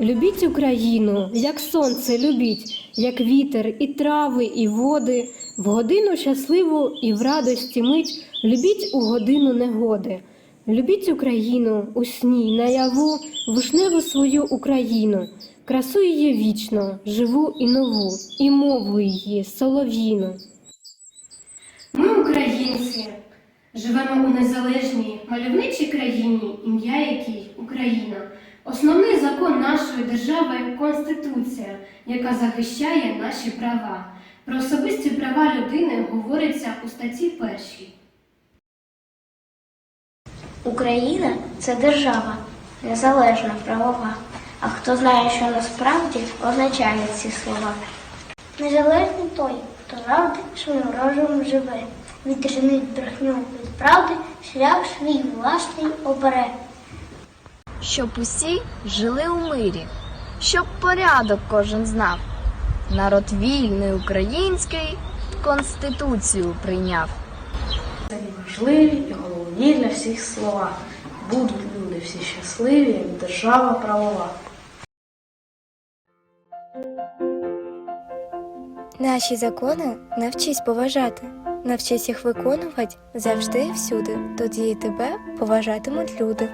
Любіть Україну, як сонце любіть, як вітер, і трави, і води, в годину щасливу і в радості мить, любіть у годину негоди. Любіть Україну у сні, наяву, вишневу свою Україну, красу її вічно, живу і нову, і мову її солов'їну. Ми, українці, живемо у незалежній мальовничій країні, ім'я якій Україна. Основний закон нашої держави Конституція, яка захищає наші права. Про особисті права людини говориться у статті першій. Україна це держава, незалежна правова. А хто знає, що насправді означає ці слова? Незалежний той, хто завжди своїм розумом живе, відрізнить брехню від правди, шлях свій власний обере. Щоб усі жили у мирі, щоб порядок кожен знав. Народ вільний український конституцію прийняв. Це важливі і головні для всіх слова. Будуть люди всі щасливі, як держава правова. Наші закони навчись поважати, навчись їх виконувати завжди і всюди. Тоді і тебе поважатимуть люди.